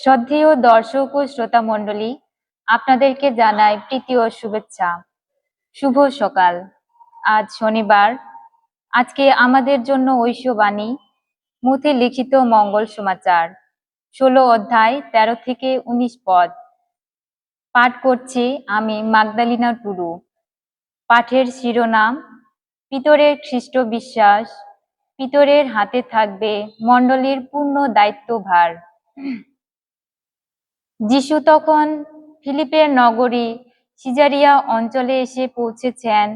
শ্রদ্ধেয় দর্শক ও শ্রোতা মণ্ডলী, আপনাদেরকে প্রীতি ও শুভেচ্ছা। শুভ সকাল। আজ শনিবার। আজকে আমাদের জন্য ঐশবাণী মুথে লিখিত মঙ্গল সমাচার। ষোলো অধ্যায়, তেরো থেকে উনিশ পদ। পাঠ করছি আমি মাগদালিনা টুডু। পাঠের শিরোনাম, পিতরের খ্রিস্ট বিশ্বাস, পিতরের হাতে থাকবে মণ্ডলীর পূর্ণ দায়িত্বভার। যিশু তখন ফিলিপের নগরী সিজারিয়া অঞ্চলে এসে পৌঁছেছেন।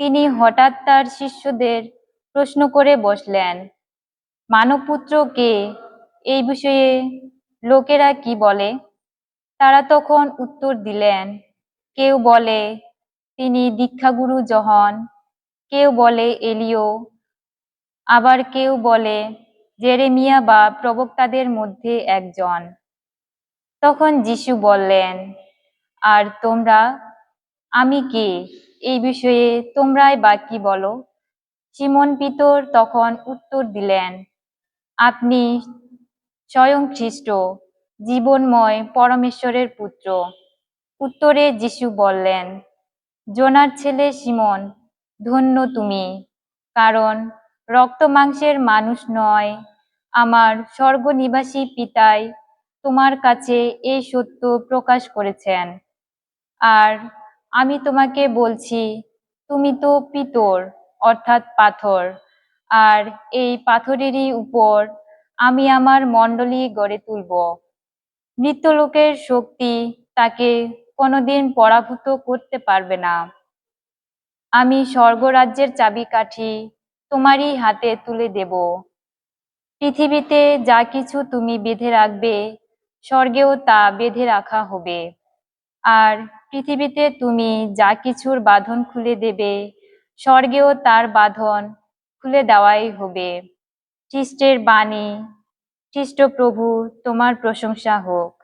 তিনি হঠাৎ তার শিষ্যদের প্রশ্ন করে বসলেন, মানবপুত্র কে? এই বিষয়ে লোকেরা কি বলে? তারা তখন উত্তর দিলেন, কেউ বলে তিনি দীক্ষাগুরু জহন, কেউ বলে এলিও, আবার কেউ বলে জেরেমিয়া বা প্রবক্তাদের মধ্যে একজন। তখন যিশু বললেন, আর তোমরা, আমি কে? এই বিষয়ে তোমরাই বা কি বলো? সিমন পিতর তখন উত্তর দিলেন, আপনি স্বয়ং খ্রিস্ট, জীবনময় পরমেশ্বরের পুত্র। উত্তরে যিশু বললেন, জোনার ছেলে সিমন, ধন্য তুমি, কারণ রক্ত মাংসের মানুষ নয়, আমার স্বর্গনিবাসী পিতাই তোমার কাছে এই সত্য প্রকাশ করেছেন। আর আমি তোমাকে বলছি, তুমি তো পিতর, অর্থাৎ পাথর, আর এই পাথরেরই উপর আমি আমার মণ্ডলী গড়ে তুলব। মৃত্যুলোকের শক্তি তাকে কোনোদিন পরাভূত করতে পারবে না। আমি স্বর্গরাজ্যের চাবিকাঠি তোমারই হাতে তুলে দেব। পৃথিবীতে যা কিছু তুমি বেঁধে রাখবে স্বর্গেও তা বেঁধে রাখা হবে। আর পৃথিবীতে তুমি যা কিছুর বাঁধন খুলে দেবে, স্বর্গেও তার বাঁধন খুলে দেওয়াই হবে। খ্রিস্টের বাণী খ্রিস্ট প্রভু, তোমার প্রশংসা হোক।